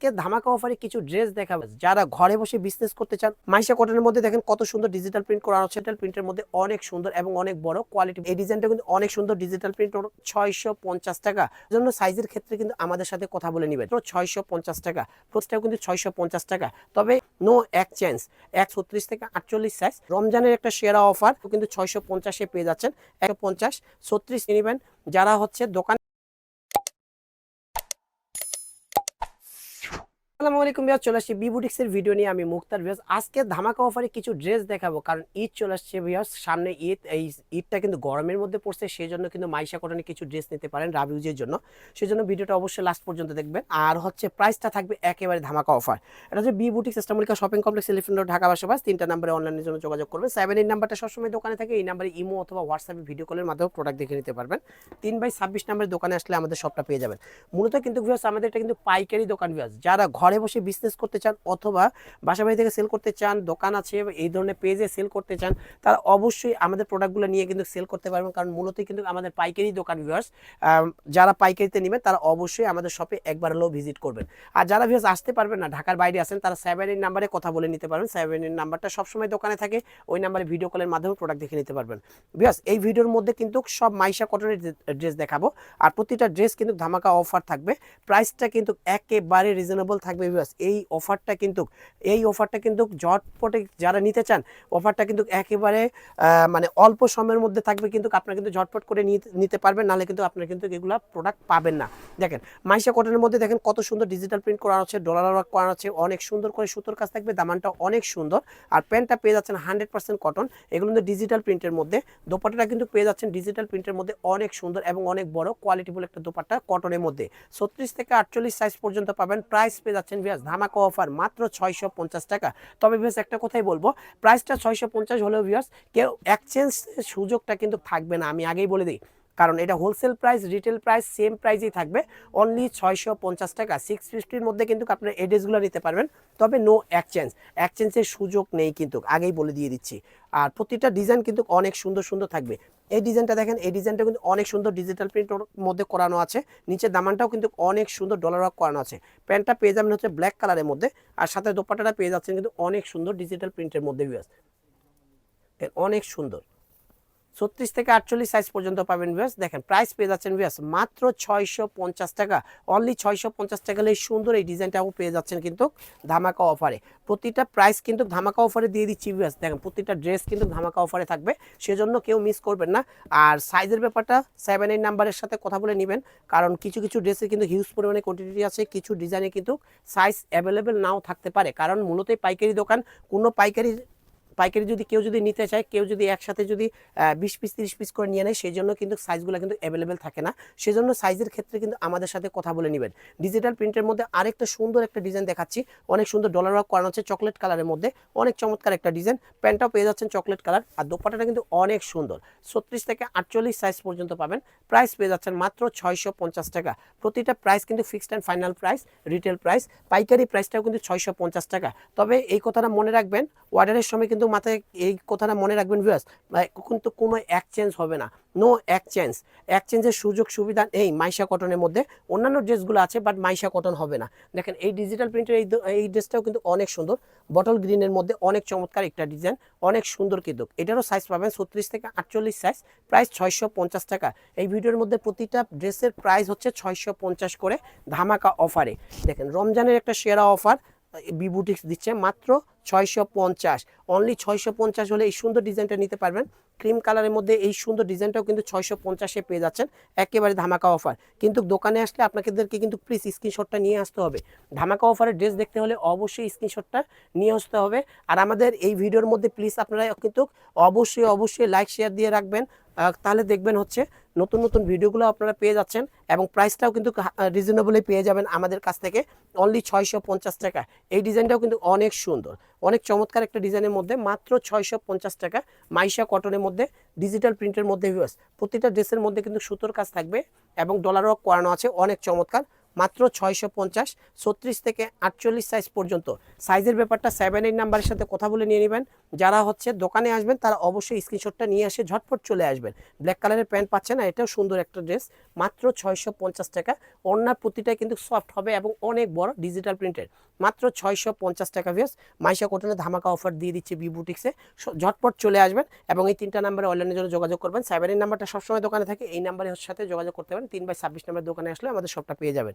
কে ধামাকা অফারে কিছু ড্রেস দেখাবো। যারা ঘরে বসে বিজনেস করতে চান, মাইশা কটনের মধ্যে দেখেন কত সুন্দর ডিজিটাল প্রিন্ট করা আছে ডিজিটাল প্রিন্টের মধ্যে অনেক সুন্দর এবং অনেক বড় কোয়ালিটি এই ডিজাইনটা কিন্তু অনেক সুন্দর ডিজিটাল প্রিন্ট ছয়শো পঞ্চাশ টাকা। জন্য সাইজের ক্ষেত্রে কিন্তু আমাদের সাথে কথা বলে নিবেন। ছয়শো পঞ্চাশ টাকা। প্রতিটাও কিন্তু ছয়শো পঞ্চাশ টাকা। তবে নো এক এক্সচেঞ্জ এক ছত্রিশ থেকে আটচল্লিশ সাইজ রমজানের একটা সেরা অফার কিন্তু ছয়শো পঞ্চাশে পেয়ে যাচ্ছেন। একশো পঞ্চাশ, ছত্রিশ নিবেন। যারা হচ্ছে দোকান আসসালামু আলাইকুম বিয়াস চলে আসছি বিবুটিক্স এর ভিডিও নিয়ে। আমি মুক্তার বিয়াস আজকে ধামাকা অফারে কিছু ড্রেস দেখাবো, কারণ ঈদ চলে আসছে বিয়াস সামনে ঈদ, এই ঈদটা কিন্তু গরমের মধ্যে পড়ছে সেই জন্য কিন্তু মাইশা কটনে কিছু ড্রেস নিতে পারেন রাবিউজের জন্য। সেই জন্য ভিডিওটা অবশ্যই লাস্ট পর্যন্ত দেখবেন। আর হচ্ছে প্রাইসটা থাকবে একেবারে ধামাকা অফার এটা হচ্ছে বিবুটিক্স সিস্টেমলিকা shopping complex Elephant Road Dhaka বাসাবাস। তিনটা নাম্বারে অনলাইনের জন্য যোগাযোগ করবেন। সেভেন এইট নাম্বারটা সবসময় দোকানে থাকে। এই নাম্বারে ইমো অথবা হোয়াটসঅ্যাপে ভিডিও কলের মাধ্যমে প্রোডাক্ট দেখে নিতে পারবেন। তিন বাই ছাব্বিশ নাম্বারের দোকানে আসলে আমাদের সবটা পেয়ে যাবেন। মূলত কিন্তু ভিউয়ার্স, আমাদের এটা কিন্তু পাইকারি দোকান ভিউয়ার্স। যারা ঘরে বসে বিজনেস করতে চান অথবা বাসা বাড়ি থেকে সেল করতে চান, দোকান আছে, এই ধরনের পেজে সেল করতে চান তারা অবশ্যই আমাদের প্রোডাক্টগুলো নিয়ে কিন্তু সেল করতে পারবেন। কারণ মূলত কিন্তু আমাদের পাইকারি দোকান ভিউয়ার্স যারা পাইকারিতে নেবেন তারা অবশ্যই আমাদের শপে একবার হলেও ভিজিট করবেন। আর যারা ভিউয়ার্স আসতে পারবেন না, ঢাকার বাইরে আসেন তারা সেভেন এইট নাম্বারে কথা বলে নিতে পারবেন। সেভেন এইট নাম্বারটা সবসময় দোকানে থাকে, ওই নাম্বারে ভিডিও কলের মাধ্যমে প্রোডাক্ট দেখে নিতে পারবেন। ভিউয়ার্স এই ভিডিওর মধ্যে কিন্তু সব মাইশা কটনের ড্রেস দেখাবো। আর প্রতিটা ড্রেস কিন্তু ধামাকা অফার থাকবে। প্রাইসটা কিন্তু একেবারে রিজনেবল থাকবে। ভিউয়ার্স এই অফারটা কিন্তু, এই অফারটা কিন্তু ঝটপটে যারা নিতে চান অফারটা কিন্তু একেবারে মানে অল্প সময়ের মধ্যে থাকবে কিন্তু আপনারা কিন্তু ঝটপট করে নিতে- পারবেন, নাহলে কিন্তু আপনারা কিন্তু এগুলো প্রোডাক্ট পাবেন না। দেখেন, মাইশা কটনের মধ্যে দেখেন কত সুন্দর ডিজিটাল প্রিন্ট করা আছে ডলার ওয়ার্ক করা আছে, অনেক সুন্দর করে সুতোর কাজ থাকবে দামানটা অনেক সুন্দর। আর প্যান্টটা পেয়ে যাচ্ছেন হান্ড্রেড পার্সেন্ট কটন এগুলো কিন্তু ডিজিটাল প্রিন্টের মধ্যে। দোপাট্টাটা কিন্তু পেয়ে যাচ্ছেন ডিজিটাল প্রিন্টের মধ্যে অনেক সুন্দর এবং অনেক বড় কোয়ালিটিফুল একটা দোপাট্টা কটনের মধ্যে। ছত্রিশ থেকে আটচল্লিশ সাইজ পর্যন্ত পাবেন প্রাইস পেয়ে ভিয়াস ধামাকা অফার মাত্র ছয়শো পঞ্চাশ টাকা। তবে ভিয়াস একটা কথাই বলব প্রাইসটা ছয়শো পঞ্চাশ হলেও ভিয়াস কেউ এক্সচেঞ্জ সুযোগটা কিন্তু থাকবে না। আমি আগেই বলে দিই কারণ এটা wholesale price retail price same প্রাইসই থাকবে। অনলি ছয়শো পঞ্চাশ টাকা। সিক্স ফিফটির মধ্যে কিন্তু আপনার এড্রেসগুলো নিতে পারবেন। তবে নো এক্সচেঞ্জ এক্সচেঞ্জের সুযোগ নেই কিন্তু। আগেই বলে দিয়ে দিচ্ছি। আর প্রতিটা ডিজাইন কিন্তু অনেক সুন্দর সুন্দর থাকবে। এই ডিজাইনটা দেখেন, এই ডিজাইনটা কিন্তু অনেক সুন্দর ডিজিটাল প্রিন্টের মধ্যে করানো আছে। নিচের দামানটাও কিন্তু অনেক সুন্দর ডলার ওয়ার্ক করানো আছে। প্যান্টটা পেয়ে যাবেন হচ্ছে ব্ল্যাক কালারের মধ্যে। আর সাথে দোপাট্টাটা পেয়ে যাচ্ছেন কিন্তু অনেক সুন্দর ডিজিটাল প্রিন্টের মধ্যে ভিউয়ার্স অনেক সুন্দর। ছত্রিশ থেকে আটচল্লিশ সাইজ পর্যন্ত পাবেন ভিউয়ার্স দেখেন প্রাইস পেয়ে যাচ্ছেন ভিউয়ার্স মাত্র ছয়শো পঞ্চাশ টাকা। অনলি ছয়শো পঞ্চাশ টাকা এই সুন্দর এই ডিজাইনটাও পেয়ে যাচ্ছেন কিন্তু ধামাকা অফারে প্রতিটা প্রাইস কিন্তু ধামাকা অফারে দিয়ে দিচ্ছি ভিউয়ার্স দেখেন, প্রতিটা ড্রেস কিন্তু ধামাকা অফারে থাকবে। সেজন্য কেউ মিস করবেন না। আর সাইজের ব্যাপারটা সেভেন এইট নাম্বারের সাথে কথা বলে নেবেন। কারণ কিছু কিছু ড্রেসে কিন্তু হিউজ পরিমাণে কোয়ান্টিটি আছে। কিছু ডিজাইনে কিন্তু সাইজ অ্যাভেলেবেল নাও থাকতে পারে। কারণ মূলত এই পাইকারি দোকান, কোনো পাইকারি পাইকারি যদি কেউ যদি নিতে চায়, কেউ যদি একসাথে যদি বিশ পিস, তিরিশ পিস করে নিয়ে নেয় সেই জন্য কিন্তু সাইজগুলো কিন্তু অ্যাভেলেবেল থাকে না। সেজন্য সাইজের ক্ষেত্রে কিন্তু আমাদের সাথে কথা বলে নেবেন। ডিজিটাল প্রিন্টের মধ্যে আরেকটা সুন্দর একটা ডিজাইন দেখাচ্ছি। অনেক সুন্দর ডলার ওয়ার্ক করানো হচ্ছে চকলেট কালারের মধ্যে। অনেক চমৎকার একটা ডিজাইন প্যান্টটাও পেয়ে যাচ্ছেন চকলেট কালার আর দোপাটাটা কিন্তু অনেক সুন্দর। ছত্রিশ থেকে আটচল্লিশ সাইজ পর্যন্ত পাবেন। প্রাইস পেয়ে যাচ্ছেন মাত্র ছয়শো পঞ্চাশ টাকা। প্রতিটা প্রাইস কিন্তু fixed and final price retail price পাইকারি প্রাইসটাও কিন্তু ছয়শো পঞ্চাশ টাকা। তবে এই কথাটা মনে রাখবেন অর্ডারের সময় কিন্তু মাথায় এই কথাটা মনে রাখবেন ভিউয়ার্স কিন্তু কোনো এক্সচেঞ্জ হবে না। নো এক্সচেঞ্জ এক্সচেঞ্জের সুযোগ, সুবিধা নেই মাইশা কটনের মধ্যে। অন্যান্য ড্রেসগুলো আছে বাট মাইশা কটন হবে না। দেখেন, এই ডিজিটাল প্রিন্টের এই এই ড্রেসটাও কিন্তু অনেক সুন্দর। বটল গ্রিনের মধ্যে অনেক চমৎকার একটা ডিজাইন অনেক সুন্দর কিন্তু। এটারও সাইজ পাবেন ছত্রিশ থেকে আটচল্লিশ সাইজ প্রাইস ছয়শো পঞ্চাশ টাকা। এই ভিডিওর মধ্যে প্রতিটা ড্রেসের প্রাইস হচ্ছে ছয়শো পঞ্চাশ করে ধামাকা অফারে দেখেন, রমজানের একটা সেরা অফার বিবুটিক্স দিচ্ছে মাত্র ছয়শো পঞ্চাশ। অনলি ছয়শো পঞ্চাশ হলে এই সুন্দর ডিজাইনটা নিতে পারবেন। ক্রিম কালারের মধ্যে এই সুন্দর ডিজাইনটাও কিন্তু ছয়শো পঞ্চাশে পেয়ে যাচ্ছেন। একেবারে ধামাকা অফার কিন্তু দোকানে আসলে আপনাদেরকে কিন্তু প্লিজ স্ক্রিনশটটা নিয়ে আসতে হবে। ধামাকা অফারের ড্রেস দেখতে হলে অবশ্যই স্ক্রিনশটটা নিয়ে আসতে হবে। আর আমাদের এই ভিডিওর মধ্যে প্লিজ আপনারা কিন্তু অবশ্যই অবশ্যই লাইক শেয়ার দিয়ে রাখবেন। তাহলে দেখবেন হচ্ছে নতুন নতুন ভিডিওগুলো আপনারা পেয়ে যাচ্ছেন এবং প্রাইসটাও কিন্তু রিজনেবলে পেয়ে যাবেন আমাদের কাছ থেকে। অনলি ছয়শো পঞ্চাশ টাকা। এই ডিজাইনটাও কিন্তু অনেক সুন্দর। অনেক চমৎকার একটা ডিজাইনের মধ্যে, মাত্র ছয়শো পঞ্চাশ টাকা। মাইশা কটনের মধ্যে ডিজিটাল প্রিন্টের মধ্যে ভিউয়ার্স প্রতিটা ড্রেসের মধ্যে কিন্তু সুতোর কাজ থাকবে এবং ডলার ওয়ার্ক করানো আছে, অনেক চমৎকার। মাত্র ছয়শো পঞ্চাশ, ছত্রিশ থেকে আটচল্লিশ সাইজ পর্যন্ত। সাইজের ব্যাপারটা সেভেন এইট নাম্বারের সাথে কথা বলে নিয়ে নেবেন। যারা হচ্ছে দোকানে আসবেন, তারা অবশ্যই স্ক্রিনশটটা নিয়ে এসে ঝটপট চলে আসবেন। ব্ল্যাক কালারের প্যান্ট পাচ্ছেন না, এটাও সুন্দর একটা ড্রেস মাত্র ছয়শো পঞ্চাশ টাকা। ওড়নার প্রতিটা কিন্তু সফট হবে এবং অনেক বড় ডিজিটাল প্রিন্টের মাত্র ছয়শো পঞ্চাশ টাকা ভিউস মাইশা কটনের ধামাকা অফার দিয়ে দিচ্ছে বি বুটিক্সে ঝটপট চলে আসবেন এবং এই তিনটা নাম্বারে অনলাইনের জন্য যোগাযোগ করবেন। সাইবারের নাম্বারটা সবসময় দোকানে থাকে, এই নাম্বারের সাথে যোগাযোগ করতে পারেন। তিন বাই ছাব্বিশ নাম্বার দোকানে আসলে আমাদের সবটা পেয়ে যাবেন।